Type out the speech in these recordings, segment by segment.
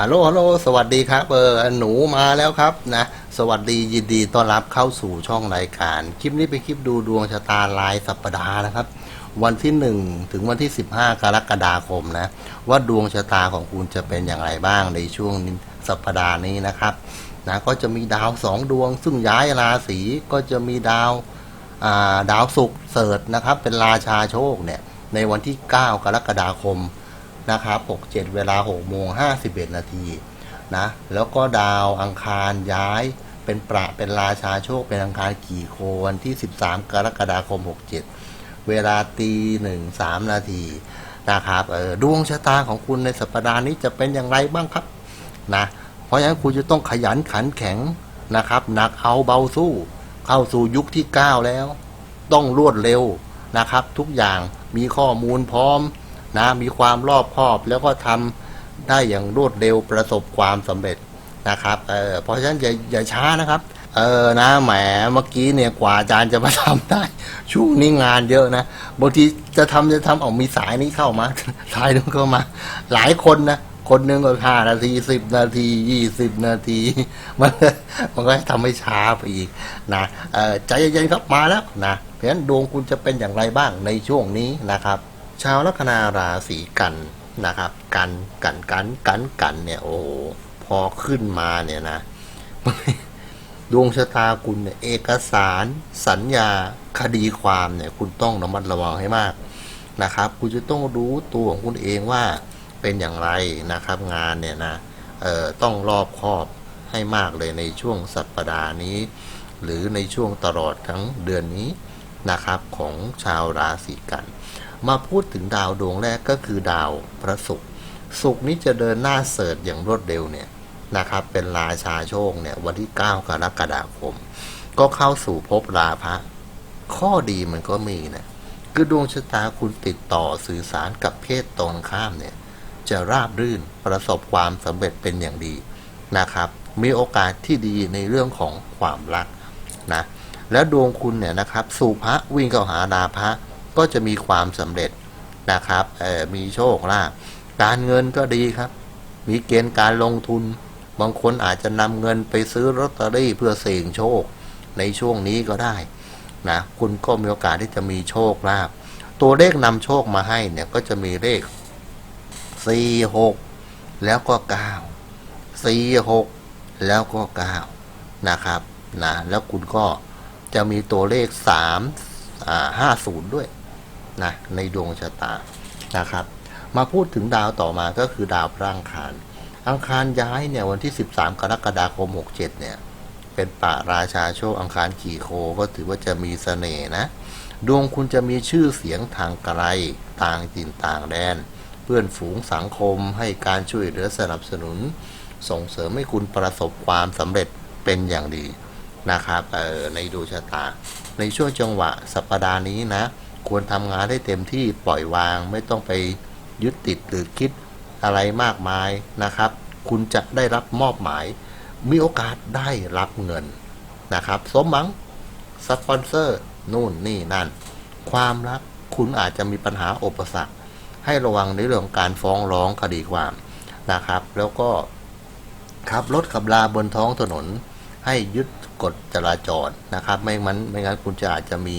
ฮัลโหลฮัลโหลสวัสดีครับเออหนูมาแล้วครับนะสวัสดียินดีต้อนรับเข้าสู่ช่องรายการ คลิปนี้เป็นคลิปดูดวงชะตารายสัปดาห์นะครับ วันที่ 1 ถึงวันที่ 15 กรกฎาคมนะ ว่าดวงชะตาของคุณจะเป็นอย่างไรบ้างในช่วงสัปดาห์นี้นะครับนะก็จะมีดาวสองดวง ซึ่งย้ายราศีก็จะมีดาวาดาวศุกร์เสริฐนะครับ เป็นราชาโชคเนี่ยในวันที่ 9 กรกฎาคม นะครับ67 เวลา6โมง51 นาทีนะ แล้วก็ดาวอังคารย้ายเป็นประเป็นราชาโชคเป็นอังคารกี่โควันที่ 13 กรกฎาคม 67 เวลาตีหนึ่งสามนาทีนะครับเออดวงชะตาของคุณในสัปดาห์นี้จะเป็นอย่างไรบ้างครับนะเพราะฉะนั้นคุณจะต้องขยันขันแข็งนะครับหนักเอาเบาสู้ เข้าสู่ยุคที่ 9 แล้ว ต้องรวดเร็วนะครับ ทุกอย่างมีข้อมูลพร้อม นะมีความรอบคอบแล้วก็ทำได้อย่างรวดเร็วประสบความสำเร็จนะครับเออเพราะฉะนั้นอย่าอย่าช้านะครับเออนะแหมเมื่อกี้เนี่ยกว่าอาจารย์จะมาทำได้ ช่วงนี้งานเยอะนะบางทีจะทำจะทำเอามีสายนี้เข้ามาสายนึงเข้ามา หลายคนนะคนหนึ่งก็ห้านาทีสิบนาทียี่สิบนาที มันมันก็ทำให้ช้าไปอีกนะเออใจเย็นๆครับมาแล้วนะเพราะฉะนั้นดวงคุณจะเป็นอย่างไรบ้างในช่วงนี้นะครับ ชาวลัคนาราศีกันนะครับ กันกันกันกันกันเนี่ยโอ้โหพอขึ้นมาเนี่ยนะดวงชะตาคุณเนี่ยเอกสาร สัญญาคดีความเนี่ย คุณต้องระมัดระวังให้มากนะครับ คุณจะต้องรู้ตัวของคุณเองว่าเป็นอย่างไรนะครับ งานเนี่ยนะเอ่อต้องรอบคอบให้มากเลยในช่วงสัปดาห์นี้ หรือในช่วงตลอดทั้งเดือนนี้นะครับของชาวราศีกัน มาพูดถึงดาวดวงแรกก็คือดาวพระศุกร์ศุกร์นี้จะเดินหน้าเสริฐอย่างรวดเร็วเนี่ยนะครับ เป็นราชาโชคเนี่ยวันที่ 9 กรกฎาคม ก็เข้าสู่ภพราพะ ข้อดีมันก็มีนะคือดวงชะตาคุณติดต่อสื่อสารกับเพศตรงข้ามเนี่ย จะราบรื่นประสบความสำเร็จเป็นอย่างดีนะครับ มีโอกาสที่ดีในเรื่องของความรักนะแล้วดวงคุณเนี่ยนะครับ สู่พระวิ่งเข้าหาดาพระ ก็จะมีความสำเร็จนะครับมีโชคลาภการเงินก็ดีครับ มีเกณฑ์การลงทุน บางคนอาจจะนำเงินไปซื้อลอตเตอรี่เพื่อเสี่ยงโชคในช่วงนี้ก็ได้นะคุณก็มีโอกาสที่จะมีโชคลาภตัวเลขนำโชคมาให้เนี่ยก็จะมีเลขสี่หกแล้วก็เก้าสี่หกแล้วก็เก้านะครับนะแล้วคุณก็จะมีตัวเลขสามห้าศูนย์ด้วย นะในดวงชะตานะครับ มาพูดถึงดาวต่อมาก็คือดาวพระอังคาร อังคารย้ายเนี่ยวันที่ 13 กรกฎาคม 67 เนี่ย เป็นป่าราชาโชคอังคารขี่โคก็ถือว่าจะมีเสน่ห์นะ ดวงคุณจะมีชื่อเสียงทางไกลต่างถิ่นต่างแดน เพื่อนฝูงสังคมให้การช่วยเหลือสนับสนุน ส่งเสริมให้คุณประสบความสำเร็จเป็นอย่างดีนะครับออในดวงชะตา ในช่วงจังหวะสัปดาห์นี้นะ ควรทำงานได้เต็มที่ปล่อยวาง ไม่ต้องไปยึดติดหรือคิดอะไรมากมายนะครับ คุณจะได้รับมอบหมาย มีโอกาสได้รับเงินนะครับ สมหวังสปอนเซอร์นู่นนี่นั่น ความรักคุณอาจจะมีปัญหาอุปสรรค ให้ระวังในเรื่องของการฟ้องร้องคดีความนะครับ แล้วก็ขับรถขับลาบนท้องถนน ให้ยึดกฎจราจรนะครับ ไม่มันไม่งั้นคุณจะอาจจะมี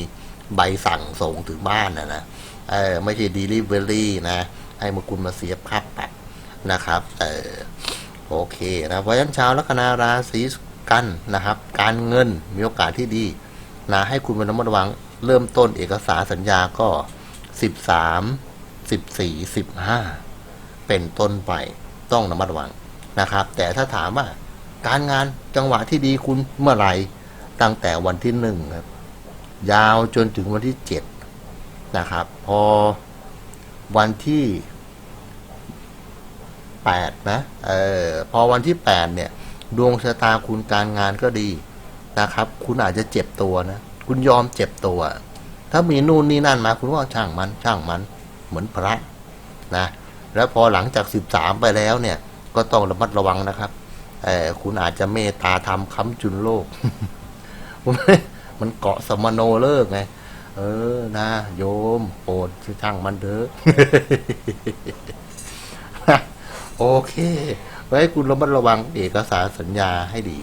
ใบสั่งส่งถึงบ้านนะนะเออไม่ใช่ delivery นะให้มาคุณมาเสียค่าปรับนะครับ เออโอเคนะเพราะฉะนั้นชาวลัคนาราศีกันนะครับ การเงินมีโอกาสที่ดีนะให้คุณระมัดระวังเริ่มต้นเอกสารสัญญาก็ 13 14 15 เป็นต้นไปต้องระมัดระวังนะครับ แต่ถ้าถามว่าการงานจังหวะที่ดีคุณเมื่อไหร่ตั้งแต่วันที่หนึ่งครับ ยาวจนถึงวันที่เจ็ดนะครับ พอวันที่แปดนะ เออ พอวันที่แปดเนี่ย ดวงชะตาคุณการงานก็ดีนะครับ คุณอาจจะเจ็บตัวนะ คุณยอมเจ็บตัว ถ้ามีนู่นนี่นั่นมา คุณว่าช่างมัน ช่างมัน เหมือนพระนะ แล้วพอหลังจากสิบสามไปแล้วเนี่ย ก็ต้องระมัดระวังนะครับ เออคุณอาจจะเมตตาธรรมค้ำจุนโลก มันเกาะสมโนเลิกไงเออนะโยมโปรดช่างมันเถอะโอเค ไว้คุณระมัดระวังเอกสารสัญญาให้ดี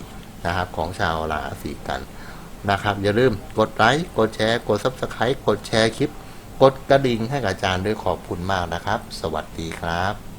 นะครับ ของชาวราศีกันนะครับ อย่าลืมกดไลค์กดแชร์ กดซับสไครต์กดแชร์คลิป กดกระดิ่งให้กับอาจารย์ด้วยขอบคุณมากนะครับ สวัสดีครับ